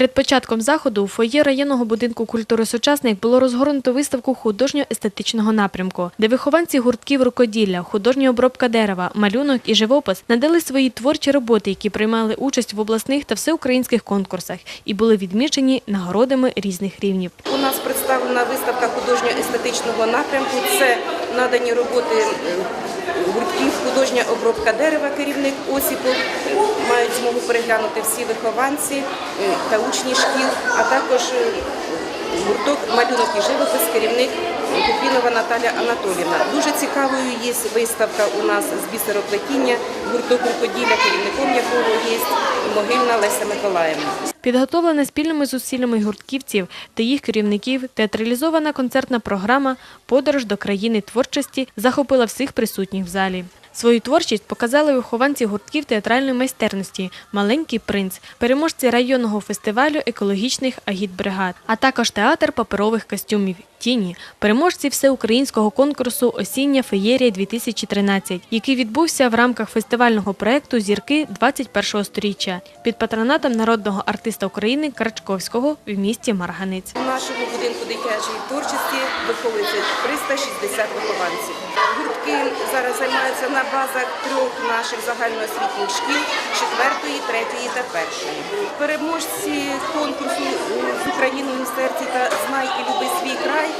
Перед початком заходу у фоє районного будинку культури сучасник було розгорнуто виставку художньо-естетичного напрямку, де вихованці гуртків рукоділля, художня обробка дерева, малюнок і живопис надали свої творчі роботи, які приймали участь в обласних та всеукраїнських конкурсах і були відмічені нагородами різних рівнів. У нас представлена виставка художньо-естетичного напрямку. Це надані роботи е, гуртків художня обробка дерева, керівник Осіпов. Мають змогу переглянути всі вихованці е, та учні шкіл, а також е, гурток малюнок і живопис, керівник Купінова Наталя Анатолівна. Дуже цікавою є виставка у нас з бісероплетіння, гурток рукоділля, керівником якого є могильна Леся Миколаївна. Підготовлена спільними зусиллями гуртківців та їх керівників театралізована концертна програма Подорож до країни творчості захопила всіх присутніх в залі. Свою творчість показали вихованці гуртків театральної майстерності Маленький принц, переможці районного фестивалю екологічних агітбригад, а також театр паперових костюмів Тіні, переможці всеукраїнського конкурсу Осіння феєрія 2013, який відбувся в рамках фестивального проєкту Зірки 21-го сторіччя під патронатом народного артиста України Крачковського в місті Марганець. У нашому будинку дитячої творчості виховується 360 вихованців. Гуртки зараз займаються на базах трьох наших загальноосвітніх шкіл четвертої, третьої та першої. Переможці конкурсу з Україною в серці та Знай і люби свій край.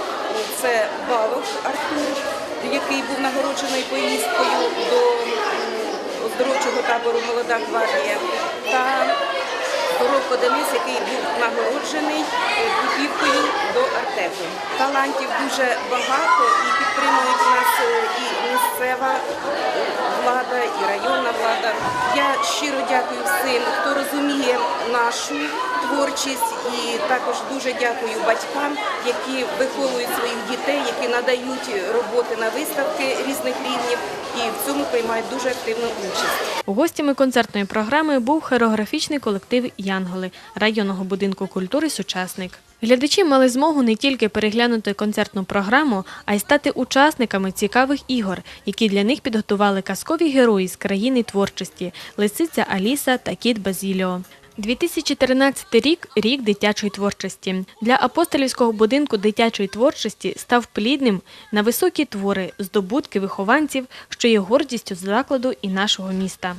Це Балок Артур, який був нагороджений поїздкою до оздоровчого табору Молода гвардія. Та Коробко Денис, який був нагороджений путівкою до Артеку. Талантів дуже багато і підтримують нас е, місцева влада, і районна влада. Я щиро дякую всім, хто розуміє нашу творчість, і також дуже дякую батькам, які виховують своїх дітей, які надають роботи на виставки різних рівнів і в цьому приймають дуже активну участь. Гостями концертної програми був хореографічний колектив Янголи районного будинку культури Сучасник. Глядачі мали змогу не тільки переглянути концертну програму, а й стати учасниками цікавих ігор, які для них підготували казкові герої з країни творчості Лисиця Аліса та Кіт Базіліо. 2013 рік рік дитячої творчості. Для апостолівського будинку дитячої творчості став плідним на високі твори, здобутки вихованців, що є гордістю закладу і нашого міста.